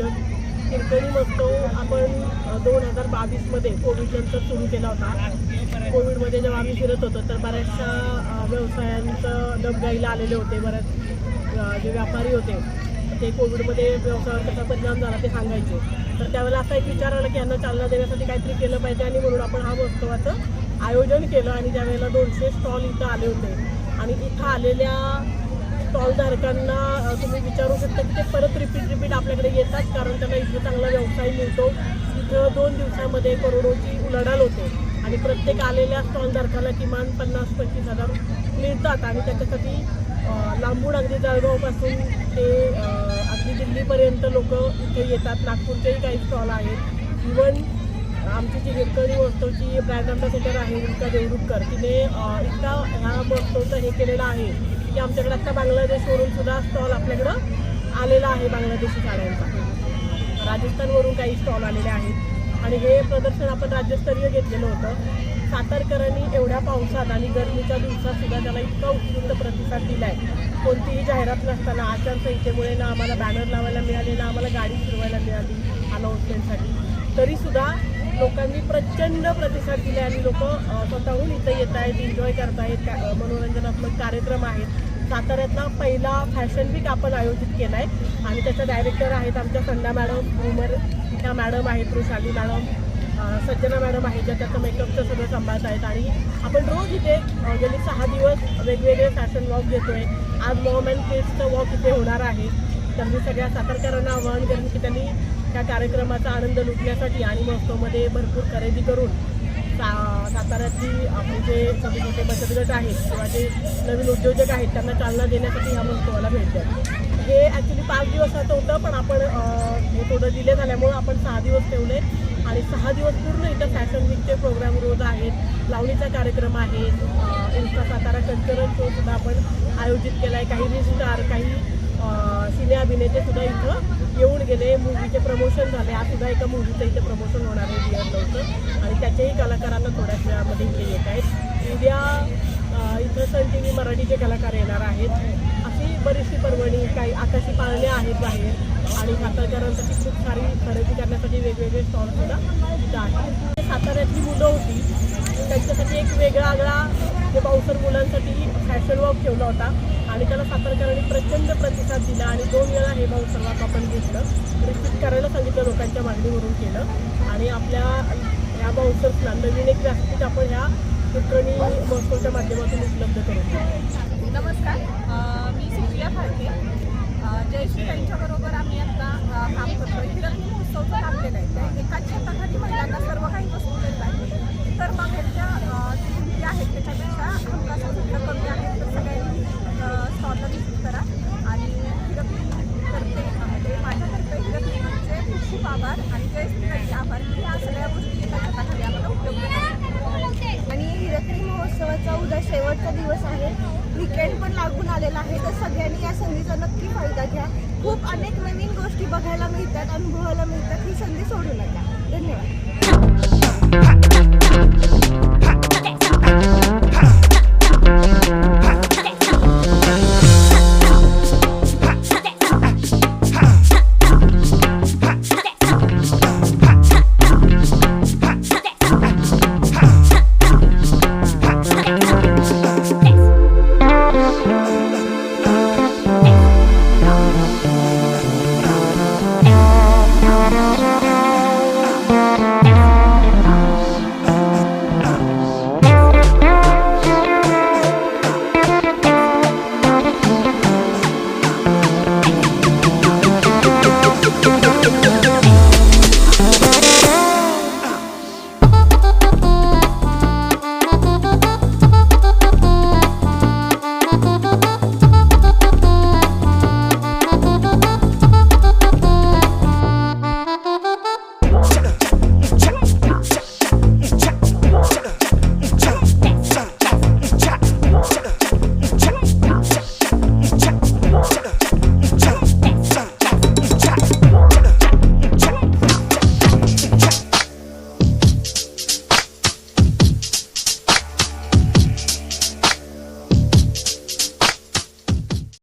आयोजक हिरकणी महोत्सव आपण दोन हजार बावीसमध्ये कोविडनंतर सुरू केला होता. कोविडमध्ये जेव्हा आम्ही फिरत होतो तर बऱ्याचशा व्यवसायांचं डबगाईला आलेले होते बऱ्याच जे व्यापारी होते ते कोविडमध्ये व्यवसायावर कसा परिणाम झाला ते सांगायचे. तर त्यावेळेला असा एक विचार आला की यांना चालना देण्यासाठी काहीतरी केलं पाहिजे आणि म्हणून आपण हा महोत्सवाचं आयोजन केलं आणि त्यावेळेला दोनशे स्टॉल इथं आले होते आणि इथं आलेल्या स्टॉलधारकांना तुम्ही विचारू शकता की ते परत रिपीट रिपीट आपल्याकडे येतात कारण त्यांना इथं चांगला व्यवसाय मिळतो. इथं दोन दिवसामध्ये करोडोची उलाढाल होते आणि प्रत्येक आलेल्या स्टॉलधारकाला किमान पन्नास पंचवीस हजार मिळतात आणि त्याच्यासाठी लांबून अगदी जळगावपासून ते अगदी दिल्लीपर्यंत लोक इथे येतात. नागपूरचेही काही स्टॉल आहेत. इवन आमची जी हिरकणी महोत्सवची ब्रँड अम्बॅसेडर आहे उल्का देवरुखकर तिने इतका ह्या महोत्सवचं हे केलेलं आहे. की आमच्याकडे आता बांगलादेशवरून सुद्धा स्टॉल आपल्याकडं आलेला आहे बांगलादेशी साड्यांचा. राजस्थानवरून काही स्टॉल आलेले आहेत. आणि हे प्रदर्शन आपण राज्यस्तरीय घेतलेलं होतं. सातारकरांनी एवढ्या पावसात आणि गरमीच्या दिवसात सुद्धा त्याला इतका उत्कृष्ट प्रतिसाद दिला आहे कोणतीही जाहिरात नसताना आचारसंहितेमुळे ना आम्हाला बॅनर लावायला मिळाले ना आम्हाला गाडी फिरवायला मिळाली अनाऊन्समेंटसाठी तरीसुद्धा लोकांनी प्रचंड प्रतिसाद दिला आणि लोक स्वतःहून इथं येत आहेत एन्जॉय करतायत का मनोरंजनात्मक कार्यक्रम आहेत. साताऱ्यातला पहिला फॅशन वीक आपण आयोजित केला आहे आणि त्याच्या डायरेक्टर आहेत आमच्या संध्या मॅडम उमर त्या मॅडम आहेत वृषाली मॅडम सज्जना मॅडम आहेत ज्या त्याचं मेकअपचं सगळं सांभाळत आहेत. आणि आपण रोज इथे गेले सहा दिवस वेगवेगळे फॅशन वॉक घेतो आहे आज मॉम अँड वॉक इथे होणार आहे. तर मी सगळ्या सातारकरांना आवाहन करेन की त्यांनी त्या कार्यक्रमाचा आनंद लुटण्यासाठी आणि महोत्सवमध्ये भरपूर खरेदी करून सा साताऱ्यातली आपले जे म्हणजे छोटे छोटे बचत गट आहेत किंवा जे नवीन उद्योजक आहेत त्यांना चालना देण्यासाठी ह्या महोत्सवाला भेट हे ॲक्च्युली पाच दिवसाचं होतं पण आपण हे थोडं दिले झाल्यामुळं आपण सहा दिवस ठेवले आणि सहा दिवस पूर्ण इथं फॅशन वीकचे प्रोग्राम रोज आहेत लावणीचा कार्यक्रम आहे इन्स्टा सातारा कल्चरल शो सुद्धा आपण आयोजित केला आहे काही रिस्टार काही सिने अभिनेते सुद्धा इथं येऊन गेले. मूवीचे प्रमोशन झाले. आज सुद्धा एका मूवीचं इथे प्रमोशन होणार आहे डिअर लवकर आणि त्याचेही कलाकार आता थोड्याच वेळामध्ये इथे येत आहेत. उद्या इथं सन टी व्ही मराठीचे कलाकार येणार आहेत. अशी बरीचशी पर्वणी काही आकाशी पाळण्या आहेत बाहेर. आणि सातारकरांसाठी खूप सारी खरेदी करण्यासाठी वेगवेगळे स्टॉल सुद्धा इथं आहेत. साताऱ्यातली मुलं होती. त्यांच्यासाठी एक वेगळा आगळा जे पावसर मुलांसाठी फॅशन वॉक ठेवला होता. आणि त्याला सातारकरांनी प्रचंड प्रतिसाद दिला आणि दोन वेळा हे भाऊ सर्वात आपण घेतलं. रिपीट करायला सांगितलं लोकांच्या मागणीवरून केलं. आणि आपल्या ह्या बाउन्सर्सला नवीन एक व्यासपीठ आपण ह्या चित्रणी महोत्सवच्या माध्यमातून उपलब्ध करून देऊ नमस्कार अ, मी सुप्रिया फाळके अ, जयश्री यांच्याबरोबर आम्ही आता अ, काम करतो हिरकणी महोत्सवचं काम केलं आहे त्या एकाच छताखाली महिलांना सर्व काही वस्तू मिळत आहे तर मग ह्यांच्या अ, जी किमती आहेत त्याच्यापेक्षा हमखास सुविधा कमी आहेत तर सगळ्यांनी स्टॉलला व्हिजिट करा आणि हिरकणी करते म्हणजे माझ्यातर्फे हिरकणीचे खूप खूप आभार आणि जयश्रीताईचे आभार. की ह्या सगळ्या गोष्टी एका आम्हाला उपलब्ध आणि हिरकणी महोत्सवाचा उद्या शेवटचा दिवस आहे. विकेंड पण लागून आलेला आहे. तर सगळ्यांनी या संधीचा नक्की फायदा घ्या. खूप अनेक नवीन गोष्टी बघायला मिळतात अनुभवायला मिळतात. ही संधी सोडू नका. धन्यवाद.